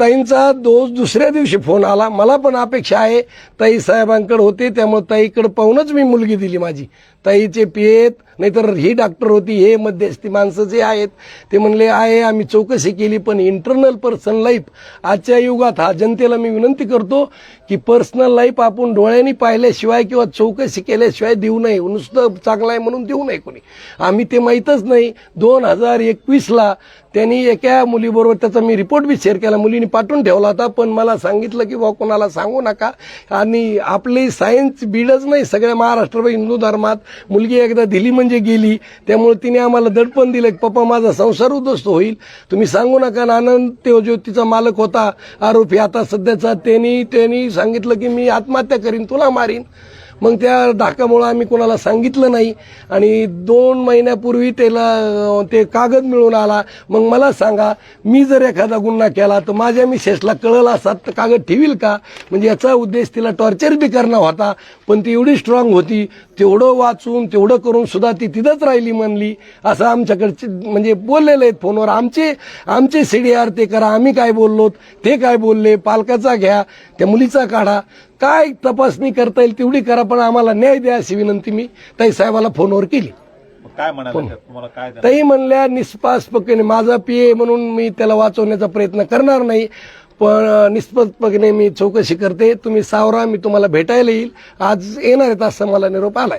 ताईंचा दोष दुसऱ्या दिवशी फोन आला. मला पण अपेक्षा आहे ताई साहेबांकडे होते त्यामुळे ताईकडे पाहूनच मी मुलगी दिली माझी. ताईचे पियेत नाहीतर ही डॉक्टर होती हे मध्यस्थी माणसं जे आहेत ते म्हणले आहे आम्ही चौकशी केली पण इंटरनल पर्सनल लाईफ आजच्या युगात हा जनतेला मी विनंती करतो की पर्सनल लाईफ आपण डोळ्यांनी पाहिल्याशिवाय किंवा चौकशी केल्याशिवाय देऊ नये. नुसतं चांगलं आहे म्हणून देऊ नये कोणी. आम्ही ते माहीतच नाही. दोन हजार एकवीसला त्यांनी एका मुलीबरोबर त्याचा मी रिपोर्ट बी शेअर केला मुलीने पाठवून ठेवला होता पण मला सांगितलं की बा कोणाला सांगू नका. आणि आपली सायन्स बीडच नाही सगळ्या महाराष्ट्र हिंदू धर्मात. मुलगी एकदा दिली म्हणजे म्हणजे गेली. त्यामुळे तिने आम्हाला दडपण दिलं. की पप्पा माझा संसार उद्ध्वस्त होईल. तुम्ही सांगू नका ना आनंद तो ज्योतीचा मालक होता आरोपी आता सध्याचा त्यांनी त्यांनी सांगितलं की मी आत्महत्या करीन तुला मारीन. मग त्या धाकामुळं आम्ही कोणाला सांगितलं नाही. आणि दोन महिन्यापूर्वी त्याला ते कागद मिळून आला. मग मला सांगा मी जर एखादा गुन्हा केला तर माझ्या मिसेसला कळलं असतात तर कागद ठेवील का? म्हणजे याचा उद्देश तिला टॉर्चर बी करणं होता. पण ती एवढी स्ट्रॉंग होती तेवढं वाचून तेवढं करून सुद्धा ती तिथंच राहिली म्हणली. असं आमच्याकडचे म्हणजे बोललेले आहेत फोनवर. आमचे आमचे सीडीआर ते करा आम्ही काय बोललो ते काय बोलले पालकाचा घ्या त्या मुलीचा काढा. काय तपासणी करता येईल तेवढी करा पण आम्हाला न्याय द्या अशी विनंती मी ताई साहेबाला फोनवर केली. काय म्हणाले त्यात? तुम्हाला काय द्या- ताई म्हणल्या निष्पासपणे माझा पिये म्हणून मी त्याला वाचवण्याचा प्रयत्न करणार नाही पण निष्पक्षपणे मी चौकशी करते तुम्ही सावरा मी तुम्हाला भेटायला येईल. आज येणार आहेत असं मला निरोप आलाय.